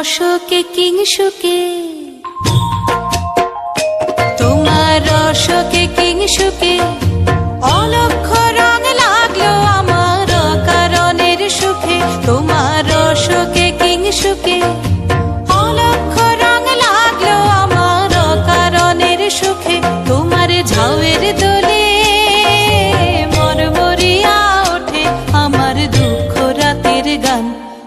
রসকে কিংসুকে তোমার রসকে কিংসুকে অলক্ষ রং লাগল আমার কারণের সুখে। তোমার রসকে কিংসুকে অলক্ষ রং লাগল আমার কারণের সুখে। তোমার ঝাউয়ের দোলে মরমরিয়া ওঠে। আমার দুঃখ রাতের গান